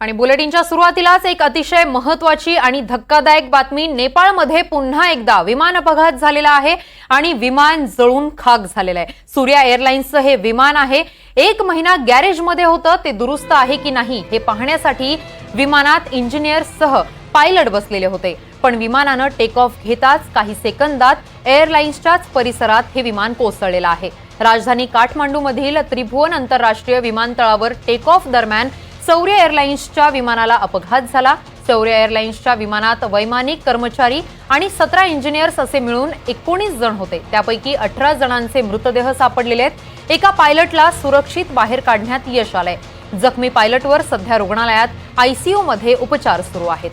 आणि बुलेटिनच्या सुरुवातीलाच एक अतिशय महत्वाची आणि धक्कादायक बातमी नेपाळमध्ये पुन्हा एकदा विमान अपघात झालेला आहे आणि विमान जळून खाक झालेलं आहे. सूर्या एअरलाइन्सचं हे विमान आहे. एक महिना गॅरेजमध्ये होतं ते दुरुस्त आहे की नाही हे पाहण्यासाठी विमानात इंजिनियरसह पायलट बसलेले होते. पण विमानानं टेक ऑफ घेताच काही सेकंदात एअरलाइन्सच्याच परिसरात हे विमान कोसळलेलं आहे. राजधानी काठमांडूमधील त्रिभुवन आंतरराष्ट्रीय विमानतळावर टेक ऑफ दरम्यान सौर्य एअरलाइन्सच्या विमानाला अपघात झाला. सौर्य एअरलाइन्सच्या विमानात वैमानिक कर्मचारी आणि सतरा इंजिनियर्स असे मिळून एकोणीस जण होते. त्यापैकी अठरा जणांचे मृतदेह सापडलेले आहेत. एका पायलटला सुरक्षित बाहेर काढण्यात यश आलंय. जखमी पायलटवर सध्या रुग्णालयात आयसीयू मध्ये उपचार सुरू आहेत.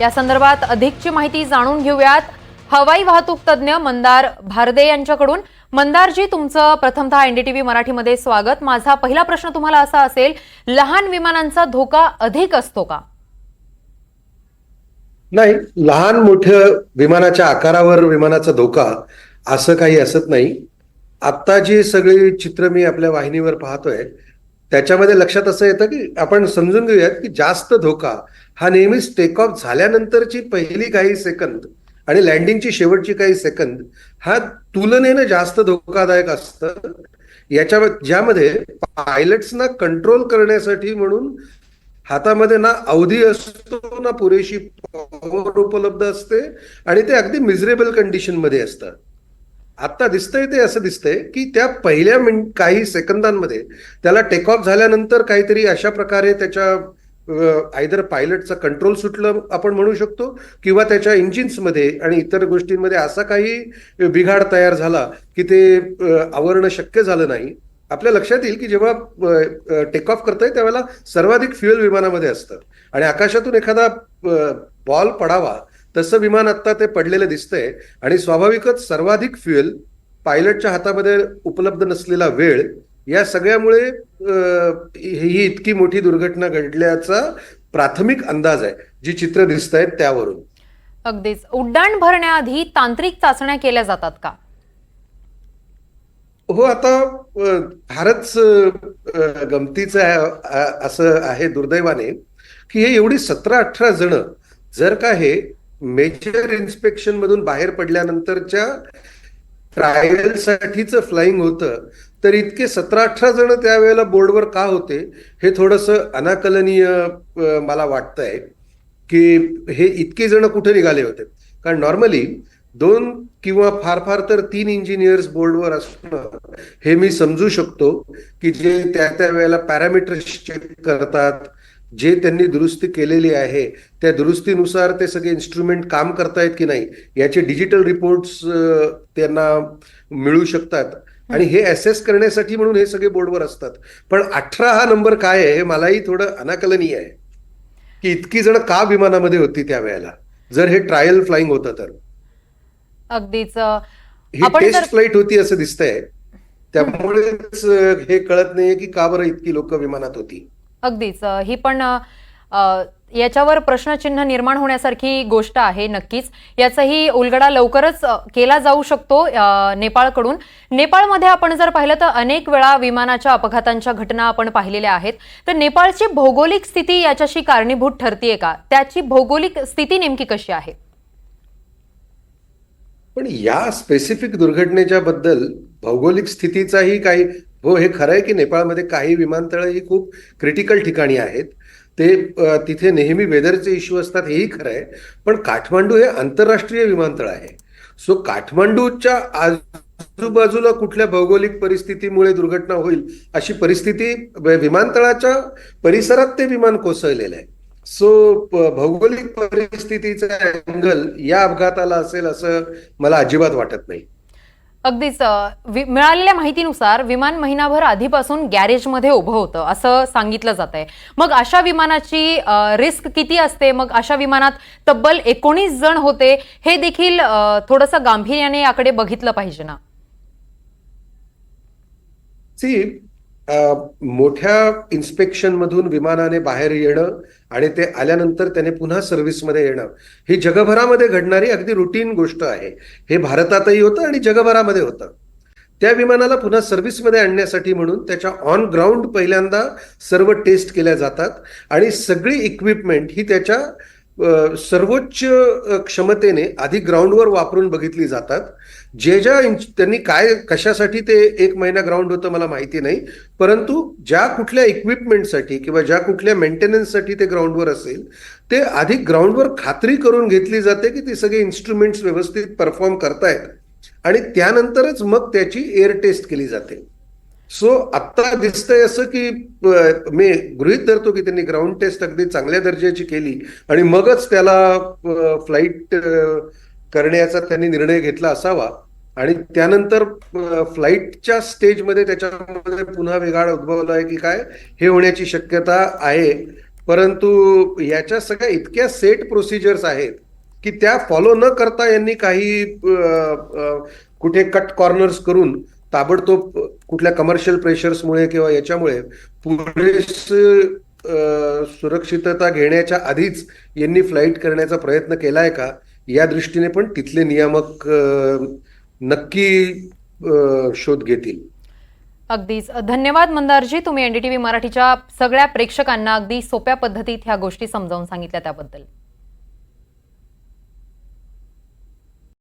या संदर्भात अधिकची माहिती जाणून घेऊयात. हवाई वाहतूक तज्ज्ञ मंदार भारदे यांच्याकडून. मंदारजी तुमचं प्रथमतः एनडीटीव्ही मराठीमध्ये स्वागत. माझा पहिला प्रश्न तुम्हाला असा असेल लहान विमानांचा धोका अधिक असतो का? नाही लहान मोठ्या विमानाच्या आकारावर विमानाचा धोका असं काही असत नाही. आत्ता जी सगळी चित्र मी आपल्या वाहिनीवर पाहतोय त्याच्यामध्ये लक्षात असं येतं की आपण समजून घेऊयात की जास्त धोका हा नेहमीच टेक ऑफ झाल्यानंतरची पहिली काही सेकंद आणि लँडिंगची शेवटची काही सेकंद हा तुलनेनं जास्त धोकादायक असतं. याच्या ज्यामध्ये पायलट्सना कंट्रोल करण्यासाठी म्हणून हातामध्ये ना अवधी असतो ना पुरेशी पॉवर उपलब्ध असते आणि ते अगदी मिझरेबल कंडिशनमध्ये असतं. आता दिसतंय ते असं दिसतंय की त्या पहिल्या मिन काही सेकंदांमध्ये त्याला टेक ऑफ झाल्यानंतर काहीतरी अशा प्रकारे त्याच्या आयदर पायलटचं कंट्रोल सुटलं आपण म्हणू शकतो किंवा त्याच्या इंजिन्समध्ये आणि इतर गोष्टींमध्ये असा काही बिघाड तयार झाला की ते आवरणं शक्य झालं नाही. आपल्या लक्षात येईल की जेव्हा टेक ऑफ करतोय त्यावेळेला सर्वाधिक फ्युएल विमानामध्ये असतं. आणि आकाशातून एखादा बॉल पडावा तसं विमान आत्ता ते पडलेलं दिसतंय आणि स्वाभाविकच सर्वाधिक फ्युएल पायलटच्या हातामध्ये उपलब्ध नसलेला वेळ या सगळ्यामुळे ही इतकी मोठी दुर्घटना घडल्याचा प्राथमिक अंदाज आहे जी चित्र दिसत आहेत त्यावरून. अगदीच. उड्डाण भरण्याआधी तांत्रिक चाचण्या केल्या जातात का? हो आता फारच गमतीचं असं आहे दुर्दैवाने की हे एवढी सतरा अठरा जण जर का हे मेजर इन्स्पेक्शन मधून बाहेर पडल्यानंतरच्या ट्रायल साठीच फ्लाइंग होतं तर इतके सतरा अठरा जण त्यावेळेला बोर्डवर का होते हे थोडस अनाकलनीय मला वाटतंय की हे इतके जण कुठे निघाले होते. कारण नॉर्मली दोन किंवा फार फार तर तीन इंजिनियर्स बोर्डवर असणं हे मी समजू शकतो की जे त्या त्या वेळेला पॅरामीटर्स चेक करतात जे त्यांनी दुरुस्ती केलेली आहे त्या दुरुस्तीनुसार ते सगळे इन्स्ट्रुमेंट काम करतायत की नाही याचे डिजिटल रिपोर्ट्स त्यांना मिळू शकतात. आणि हे असेस करण्यासाठी म्हणून हे सगळे बोर्डवर असतात. पण अठरा हा नंबर काय आहे हे मलाही थोडं अनाकलनीय आहे. की इतकी जण का विमानामध्ये होती त्यावेळेला जर हे ट्रायल फ्लाइंग होतं तर. अगदीच ही टेस्ट फ्लाईट होती असं दिसतंय. त्यामुळेच हे कळत नाहीये की का बरं इतकी लोक विमानात होती. अगदीच ही पण याच्यावर प्रश्नचिन्ह निर्माण होण्यासारखी गोष्ट आहे नक्कीच. याचाही उलगडा लवकरच केला जाऊ शकतो नेपाळकडून. नेपाळमध्ये आपण जर पाहिलं तर अनेक वेळा विमानाच्या अपघातांच्या घटना आपण पाहिलेल्या आहेत. तर नेपाळची भौगोलिक स्थिती याच्याशी कारणीभूत ठरतीये का? त्याची भौगोलिक स्थिती नेमकी कशी आहे? पण या स्पेसिफिक दुर्घटनेच्या बद्दल भौगोलिक स्थितीचाही काही हो हे खरं आहे की नेपाळमध्ये काही विमानतळ ही खूप क्रिटिकल ठिकाणी आहेत. ते तिथे नेहमी वेदरचे इश्यू असतात हेही खरं आहे. पण काठमांडू हे आंतरराष्ट्रीय विमानतळ आहे. सो काठमांडूच्या आजूबाजूला कुठल्या भौगोलिक परिस्थितीमुळे दुर्घटना होईल अशी परिस्थिती विमानतळाच्या परिसरात ते विमान कोसळलेलं आहे. सो भौगोलिक परिस्थितीचा अँगल या अपघाताला असेल असं मला अजिबात वाटत नाही. अगदीच मिळालेल्या माहितीनुसार विमान महिनाभर आधीपासून गॅरेजमध्ये उभं होतं असं सांगितलं जात आहे मग अशा विमानाची रिस्क किती असते? मग अशा विमानात तब्बल एकोणीस जण होते हे देखील थोडंसं गांभीर्याने याकडे बघितलं पाहिजे ना? मोठ्या इन्स्पेक्शनमधून विमानाने बाहेर येणं आणि ते आल्यानंतर त्याने पुन्हा सर्व्हिसमध्ये येणं. ही जगभरामध्ये घडणारी अगदी रुटीन गोष्ट आहे. हे भारतातही होतं आणि जगभरामध्ये होतं. त्या विमानाला पुन्हा सर्व्हिसमध्ये आणण्यासाठी म्हणून त्याच्या ऑन ग्राउंड पहिल्यांदा सर्व टेस्ट केल्या जातात आणि सगळी इक्विपमेंट ही त्याच्या सर्वोच्च क्षमतेने आधी ग्राउंडवर वापरून बघितली जातात. जे ज्या त्यांनी काय कशासाठी ते एक महिना ग्राउंड होतं मला माहिती नाही. परंतु ज्या कुठल्या इक्विपमेंटसाठी किंवा ज्या कुठल्या मेंटेनन्ससाठी ते ग्राउंडवर असेल ते आधी ग्राउंडवर खात्री करून घेतली जाते की ते सगळे इन्स्ट्रुमेंट्स व्यवस्थित परफॉर्म करतायत. आणि त्यानंतरच मग त्याची एअर टेस्ट केली जाते. सो आत्ता दिसतंय असं की मी गृहित धरतो की त्यांनी ग्राउंड टेस्ट अगदी चांगल्या दर्जाची केली आणि मगच त्याला फ्लाईट करण्याचा त्यांनी निर्णय घेतला असावा. आणि त्यानंतर फ्लाईटच्या स्टेजमध्ये त्याच्यामध्ये पुन्हा वेगाळ उद्भवला आहे की काय हे होण्याची शक्यता आहे. परंतु याच्या सगळ्या इतक्या सेट प्रोसिजर्स आहेत की त्या फॉलो न करता यांनी काही कुठे कट कॉर्नर्स करून ताबडतोब कुठल्या कमर्शियल प्रेशर्समुळे किंवा याच्यामुळे पुरेस सुरक्षितता घेण्याच्या आधीच यांनी फ्लाईट करण्याचा प्रयत्न केलाय का? या दृष्टीने पण तिथले नियामक नक्की शोध घेतील. अगदीच. धन्यवाद मंदारजी. तुम्ही एनडीटीव्ही मराठीच्या सगळ्या प्रेक्षकांना अगदी सोप्या पद्धतीत ह्या गोष्टी समजावून सांगितल्या त्याबद्दल.